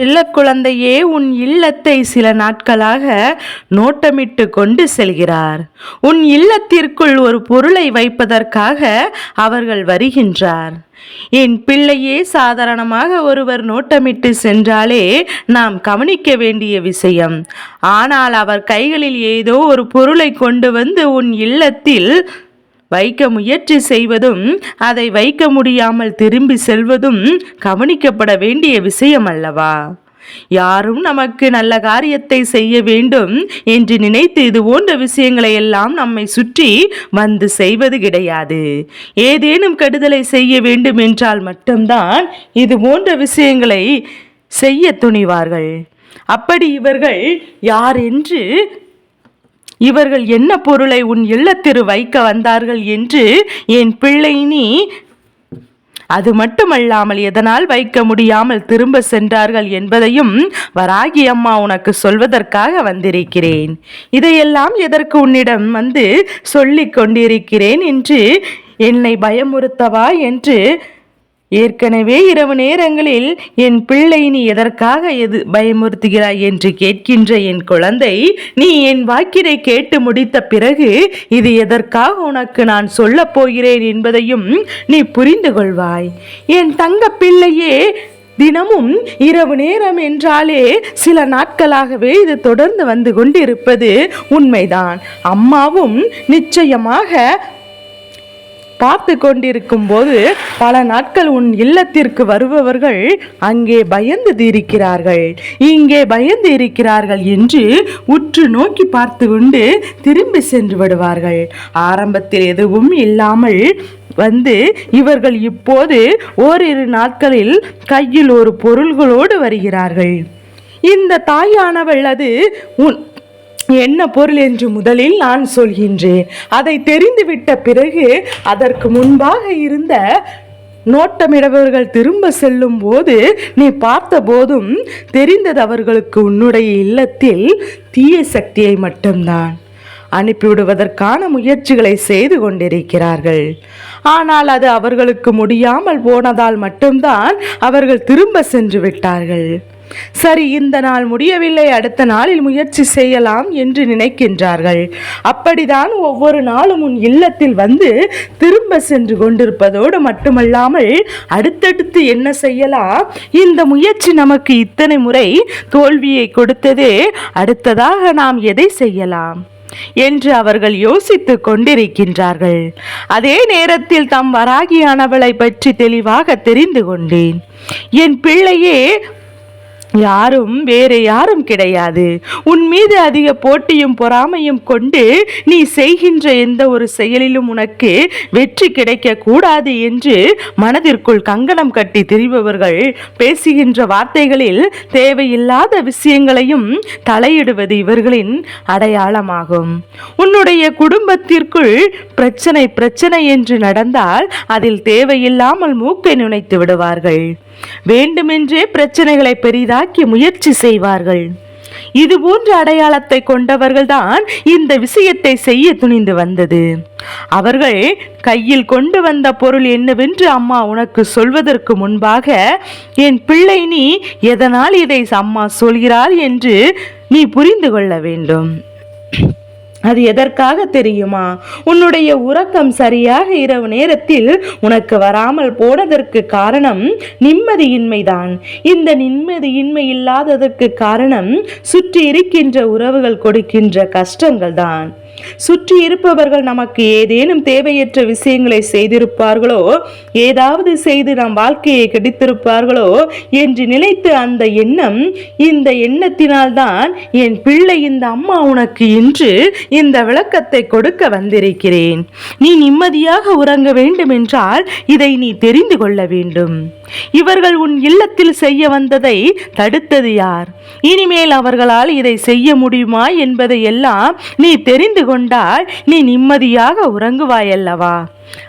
செல்ல குழந்தையே உன் இல்லத்தை சில நாட்களாக நோட்டமிட்டு கொண்டு செல்கிறார். உன் இல்லத்திற்குள் ஒரு பொருளை வைப்பதற்காக அவர்கள் வருகின்றார். என் பிள்ளையே சாதாரணமாக ஒருவர் நோட்டமிட்டு சென்றாலே நாம் கவனிக்க வேண்டிய விஷயம். ஆனால் அவர் கைகளில் ஏதோ ஒரு பொருளை கொண்டு வந்து உன் இல்லத்தில் வைக்க முயற்சி செய்வதும் அதை வைக்க முடியாமல் திரும்பி செல்வதும் கவனிக்கப்பட வேண்டிய விஷயம் அல்லவா? யாரும் நமக்கு நல்ல காரியத்தை செய்ய வேண்டும் என்று நினைத்து இது போன்ற விஷயங்களை எல்லாம் நம்மை சுற்றி வந்து செய்வது கிடையாது. ஏதேனும் கெடுதலை செய்ய வேண்டும் என்றால் மட்டும்தான் இது போன்ற விஷயங்களை செய்ய துணிவார்கள். அப்படி இவர்கள் யார் என்று இவர்கள் என்ன பொருளை உன் இல்லத்திரு வைக்க வந்தார்கள் என்று என் பிள்ளை நீ அது மட்டுமல்லாமல் எதனால் வைக்க முடியாமல் திரும்ப சென்றார்கள் என்பதையும் வராகி அம்மா உனக்கு சொல்வதற்காக வந்திருக்கிறேன். இதையெல்லாம் எதற்கு உன்னிடம் வந்து சொல்லிக் கொண்டிருக்கிறேன் என்று என்னை பயமுறுத்தவா என்று ஏற்கனவே இரவு நேரங்களில் என் பிள்ளை நீ எதற்காக எது பயமுறுத்துகிறாய் என்று கேட்கின்ற என் குழந்தை நீ என் வாக்கினை கேட்டு முடித்த பிறகு இது எதற்காக உனக்கு நான் சொல்லப் போகிறேன் என்பதையும் நீ புரிந்து கொள்வாய். என் தங்க பிள்ளையே தினமும் இரவு நேரம் என்றாலே சில நாட்களாகவே இது தொடர்ந்து வந்து கொண்டிருப்பது உண்மைதான். அம்மாவும் நிச்சயமாக பார்த்து கொண்டிருக்கும் போது பல நாட்கள் உன் இல்லத்திற்கு வருபவர்கள் அங்கே பயந்து இருக்கிறார்கள். இங்கே பயந்து இருக்கிறார்கள் என்று உற்று நோக்கி பார்த்து கொண்டு திரும்பி சென்று விடுவார்கள். ஆரம்பத்தில் எதுவும் இல்லாமல் வந்து இவர்கள் இப்போது ஓரிரு நாட்களில் கையில் ஒரு பொருள்களோடு வருகிறார்கள். இந்த தாயானவள் அது உன் என்ன பொருள் என்று முதலில் நான் சொல்கின்றேன். அதை தெரிந்துவிட்ட பிறகு அதற்கு முன்பாக இருந்த நோட்டமிடவர்கள் திரும்ப செல்லும் போது நீ பார்த்த போதும் தெரிந்தது அவர்களுக்கு உன்னுடைய இல்லத்தில் தீய சக்தியை மட்டும்தான். அனுப்பிவிடுவதற்கான முயற்சிகளை செய்து கொண்டிருக்கிறார்கள். ஆனால் அது அவர்களுக்கு முடியாமல் போனதால் மட்டும்தான் அவர்கள் திரும்ப சென்று விட்டார்கள். சரி இந்த நாள் முடியவில்லை அடுத்த நாளில் முயற்சி செய்யலாம் என்று நினைக்கின்றார்கள். அப்படிதான் ஒவ்வொரு நாளும் உன் இல்லத்தில் வந்து திரும்ப சென்று கொண்டிருப்பதோடு மட்டுமல்லாமல் அடுத்தடுத்து என்ன செய்யலாம்? இந்த முயற்சி நமக்கு இத்தனை முறை தோல்வியை கொடுத்ததே அடுத்ததாக நாம் எதை செய்யலாம்? என்று அவர்கள் யோசித்துக் கொண்டிருக்கின்றார்கள். அதே நேரத்தில் தம் வராகியானவளை பற்றி தெளிவாக தெரிந்து கொண்டேன். என் பிள்ளையே யாரும் வேறு யாரும் கிடையாது. உன் மீது அதிக போட்டியும் பொறாமையும் கொண்டு நீ செய்கின்ற எந்த ஒரு செயலிலும் உனக்கு வெற்றி கிடைக்க கூடாது என்று மனதிற்குள் கங்கணம் கட்டி திரிபவர்கள் பேசுகின்ற வார்த்தைகளில் தேவையில்லாத விஷயங்களையும் தலையிடுவது இவர்களின் அடையாளமாகும். உன்னுடைய குடும்பத்திற்குள் பிரச்சனை பிரச்சனை என்று நடந்தால் அதில் தேவையில்லாமல் மூக்கை நுழைத்து விடுவார்கள். வேண்டுமென்றே பிரச்சனைகளை தாக்க முயற்சி செய்வார்கள். இது போன்ற அடையாளத்தை கொண்டவர்கள்தான் இந்த விஷயத்தை செய்ய துணிந்து வந்தது. அவர்கள் கையில் கொண்டு வந்த பொருள் என்னவென்று அம்மா உனக்கு சொல்வதற்கு முன்பாக என் பிள்ளை நீ எதனால் இதை அம்மா சொல்கிறார் என்று நீ புரிந்து கொள்ள வேண்டும். அது எதற்காக தெரியுமா? உன்னுடைய உறக்கம் சரியாக இரவு நேரத்தில் உனக்கு வராமல் போனதற்கு காரணம் நிம்மதியின்மைதான். இந்த நிம்மதியின்மை இல்லாததற்கு காரணம் சுற்றி இருக்கின்ற உறவுகள் கொடுக்கின்ற கஷ்டங்கள் தான் சுற்றி இருப்பவர்கள் நமக்கு ஏதேனும் தேவையற்ற விஷயங்களை செய்திருப்பார்களோ ஏதாவது செய்து நம் வாழ்க்கையை கெடுத்திருப்பார்களோ என்று நினைத்து அந்த எண்ணம் இந்த எண்ணத்தினால்தான் என் பிள்ளை இந்த அம்மா உனக்கு இன்று இந்த விளக்கத்தை கொடுக்க வந்திருக்கிறேன். நீ நிம்மதியாக உறங்க வேண்டும் என்றால் இதை நீ தெரிந்து கொள்ள வேண்டும். இவர்கள் உன் இல்லத்தில் செய்ய வந்ததை தடுத்தது யார்? இனிமேல் அவர்களால் இதை செய்ய முடியுமா என்பதை எல்லாம் நீ தெரிந்து கொண்டால் நீ நிம்மதியாக உறங்குவாயல்லவா?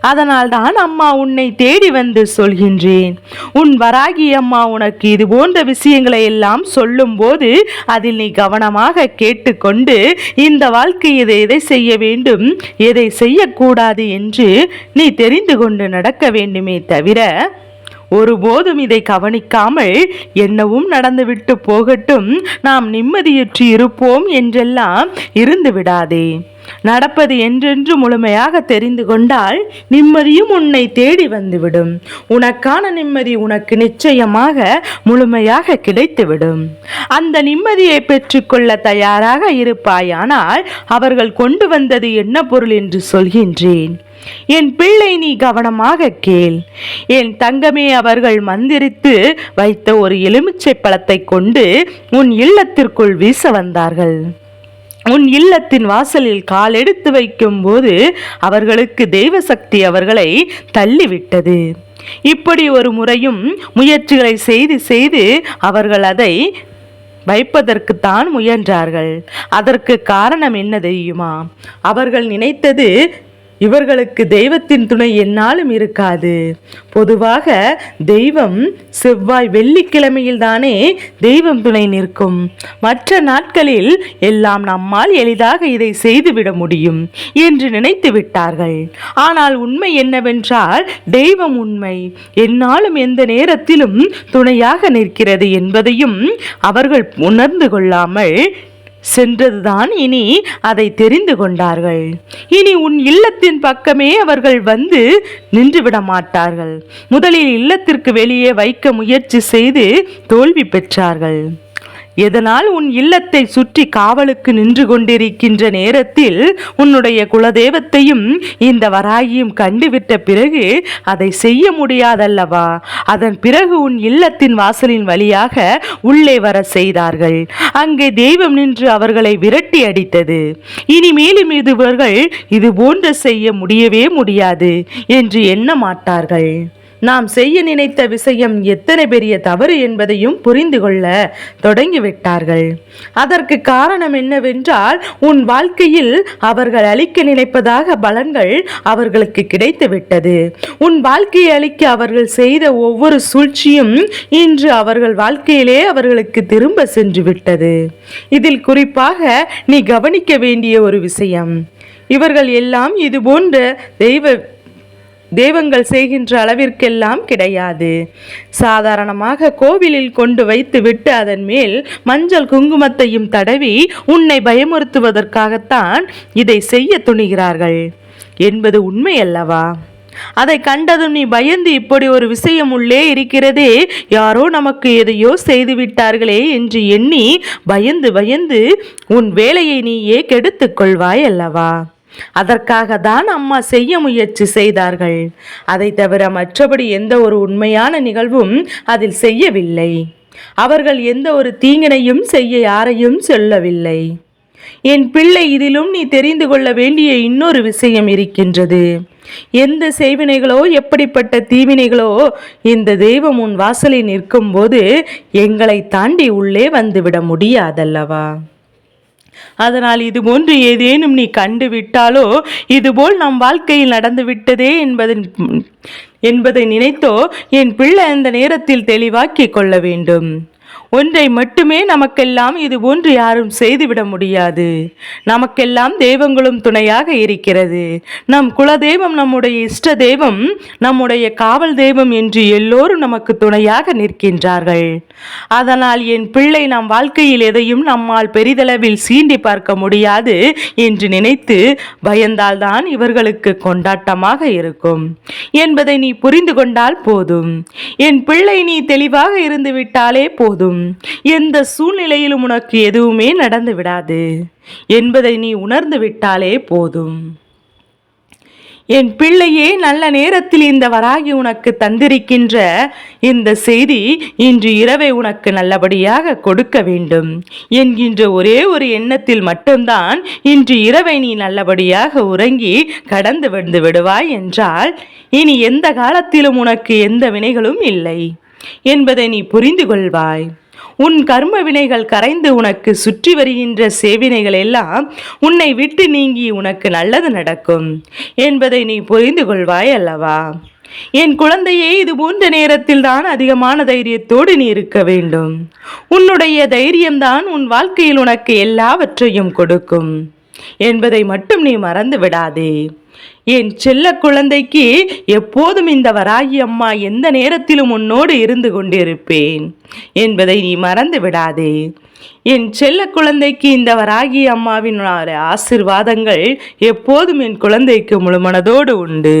அதனால்தான் அம்மா உன்னை தேடி வந்து சொல்கின்றேன். உன் வராகி அம்மா உனக்கு இது போன்ற விஷயங்களை எல்லாம் சொல்லும்போது அதில் நீ கவனமாக கேட்டுக்கொண்டு இந்த வாழ்க்கையை எதை செய்ய வேண்டும் எதை செய்யக்கூடாது என்று நீ தெரிந்து கொண்டு நடக்க வேண்டுமே தவிர ஒருபோதும் இதை கவனிக்காமல் என்னவும் நடந்துவிட்டு போகட்டும். நாம் நிம்மதியற்று இருப்போம் என்றெல்லாம் இருந்து விடாதே. நடப்பது என்றென்று முழுமையாக தெரிந்து கொண்டால் நிம்மதியும் உன்னை தேடி வந்துவிடும். உனக்கான நிம்மதி உனக்கு நிச்சயமாக முழுமையாக கிடைத்துவிடும். அந்த நிம்மதியை பெற்றுக்கொள்ள தயாராக இருப்பாயானால் அவர்கள் கொண்டு வந்தது என்ன பொருள் என்று சொல்கின்றேன். என் பிள்ளை நீ கவனமாக கேள். என் தங்கமே அவர்கள் மந்திரித்து வைத்த ஒரு எலுமிச்சை பழத்தை கொண்டு உன் இல்லத்திற்குள் வீச வந்தார்கள். உன் இல்லத்தின் வாசலில் கால் எடுத்து வைக்கும்போது அவர்களுக்கு தெய்வ சக்தி அவர்களை தள்ளிவிட்டது. இப்படி ஒரு முறையும் முயற்சிகளை செய்து செய்து அவர்கள் அதை வைப்பதற்குத்தான் முயன்றார்கள். அதற்கு காரணம் என்ன தெரியுமா? அவர்கள் நினைத்தது இவர்களுக்கு தெய்வத்தின் துணை என்னாலும் இருக்காது. பொதுவாக தெய்வம் செவ்வாய் வெள்ளிக்கிழமையில் தானே தெய்வம் துணை நிற்கும். மற்ற நாட்களில் எல்லாம் நம்மால் எளிதாக இதை செய்துவிட முடியும் என்று நினைத்து விட்டார்கள். ஆனால் உண்மை என்னவென்றால் தெய்வம் உண்மை. என்னாலும் எந்த நேரத்திலும் துணையாக நிற்கிறது என்பதையும் அவர்கள் உணர்ந்து கொள்ளாமல் சென்றதுதான் இனி அதை தெரிந்து கொண்டார்கள். இனி உன் இல்லத்தின் பக்கமே அவர்கள் வந்து நின்றுவிட மாட்டார்கள். முதலில் இல்லத்திற்கு வெளியே வைக்க முயற்சி செய்து தோல்வி பெற்றார்கள். எதனால் உன் இல்லத்தை சுற்றி காவலுக்கு நின்று கொண்டிருக்கின்ற நேரத்தில் உன்னுடைய குலதெய்வத்தையும் இந்த வராகியும் கண்டுவிட்ட பிறகு அதை செய்ய முடியாதல்லவா? அதன் பிறகு உன் இல்லத்தின் வாசலின் வழியாக உள்ளே வர செய்தார்கள். அங்கே தெய்வம் நின்று அவர்களை விரட்டி அடித்தது. இனிமேலும் இதுவர்கள் இது போன்ற செய்ய முடியவே முடியாது என்று எண்ண மாட்டார்கள். நாம் செய்ய நினைத்த விஷயம் எத்தனை பெரிய தவறு என்பதையும் புரிந்து கொள்ள தொடங்கிவிட்டார்கள். அதற்கு காரணம் என்னவென்றால் உன் வாழ்க்கையில் அவர்கள் அளிக்க நினைப்பதாக பலன்கள் அவர்களுக்கு கிடைத்துவிட்டது. உன் வாழ்க்கையை அளிக்க அவர்கள் செய்த ஒவ்வொரு சூழ்ச்சியும் இன்று அவர்கள் வாழ்க்கையிலே அவர்களுக்கு திரும்ப சென்று விட்டது இதில் குறிப்பாக நீ கவனிக்க வேண்டிய ஒரு விஷயம். இவர்கள் எல்லாம் இதுபோன்ற தெய்வ தெய்வங்கள் செய்கின்ற அளவிற்கெல்லாம் கிடையாது. சாதாரணமாக கோவிலில் கொண்டு வைத்து விட்டு அதன் மேல் மஞ்சள் குங்குமத்தையும் தடவி உன்னை பயமுறுத்துவதற்காகத்தான் இதை செய்ய துணிகிறார்கள். என்பது உண்மை அல்லவா அதை கண்டதும் நீ பயந்து இப்படி ஒரு விஷயம் உள்ளே இருக்கிறதே யாரோ நமக்கு எதையோ செய்து விட்டார்களே என்று எண்ணி பயந்து பயந்து உன் வேலையை நீயே கெடுத்துக்கொள்வாய் அல்லவா அதற்காக தான் அம்மா செய்ய முயற்சி செய்தார்கள். அதை தவிர மற்றபடி எந்த ஒரு உண்மையான நிகழ்வும் அதில் செய்யவில்லை. அவர்கள் எந்த ஒரு தீங்கினையும் செய்ய யாரையும் சொல்லவில்லை. என் பிள்ளை இதிலும் நீ தெரிந்து கொள்ள வேண்டிய இன்னொரு விஷயம் இருக்கின்றது. எந்த செய்வினைகளோ எப்படிப்பட்ட தீவினைகளோ இந்த தெய்வம் உன் வாசலில் நிற்கும்போது எங்களை தாண்டி உள்ளே வந்துவிட முடியாதல்லவா? அதனால் இது போன்று ஏதேனும் நீ கண்டு விட்டாலோ இதுபோல் நம் வாழ்க்கையில் நடந்து விட்டதே என்பதன் என்பதை நினைத்தோ என் பிள்ளை அந்த நேரத்தில் தெளிவாக்கிக் கொள்ள வேண்டும். ஒன்றை மட்டுமே நமக்கெல்லாம் இது போன்று யாரும் செய்துவிட முடியாது. நமக்கெல்லாம் தெய்வங்களும் துணையாக இருக்கிறது. நம் குலதெய்வம் நம்முடைய இஷ்ட தெய்வம் நம்முடைய காவல் தெய்வம் என்று எல்லோரும் நமக்கு துணையாக நிற்கின்றார்கள். அதனால் என் பிள்ளை நம் வாழ்க்கையில் எதையும் நம்மால் பெரிதளவில் சீண்டி பார்க்க முடியாது என்று நினைத்து பயந்தால்தான் இவர்களுக்கு கொண்டாட்டமாக இருக்கும். என்பதை நீ புரிந்து கொண்டால் போதும். என் பிள்ளை நீ தெளிவாக இருந்து விட்டாலே போதும். எந்த சூழ்நிலையிலும் உனக்கு எதுவுமே நடந்து விடாது என்பதை நீ உணர்ந்து விட்டாலே போதும். என் பிள்ளையே நல்ல நேரத்தில் இந்த வராகி உனக்கு தந்திருக்கின்ற இந்த செய்தி இன்று இரவை உனக்கு நல்லபடியாக கொடுக்க வேண்டும் என்கின்ற ஒரே ஒரு எண்ணத்தில் மட்டும்தான் இன்று இரவை நீ நல்லபடியாக உறங்கி கடந்து வந்து விடுவாய் என்றால் இனி எந்த காலத்திலும் உனக்கு எந்த வினைகளும் இல்லை என்பதை நீ புரிந்து கொள்வாய். உன் கர்ம வினைகள் கரைந்து உனக்கு சுற்றி வருகின்ற சேவினைகள் எல்லாம் உன்னை விட்டு நீங்கி உனக்கு நல்லது நடக்கும் என்பதை நீ புரிந்து கொள்வாய் அல்லவா? என் குழந்தையே இது போன்ற நேரத்தில் தான் அதிகமான தைரியத்தோடு நீ இருக்க வேண்டும். உன்னுடைய தைரியம்தான் உன் வாழ்க்கையில் உனக்கு எல்லாவற்றையும் கொடுக்கும். என்பதை மட்டும் நீ மறந்து விடாதே. என் செல்ல குழந்தைக்கு எப்போதும் இந்த வராகி அம்மா எந்த நேரத்திலும் உன்னோடு இருந்து கொண்டிருப்பேன் என்பதை நீ மறந்து விடாதே. என் செல்ல குழந்தைக்கு இந்த வராகி அம்மாவின் ஆசீர்வாதங்கள் எப்போதும் என் குழந்தைக்கு முழுமனதோடு உண்டு.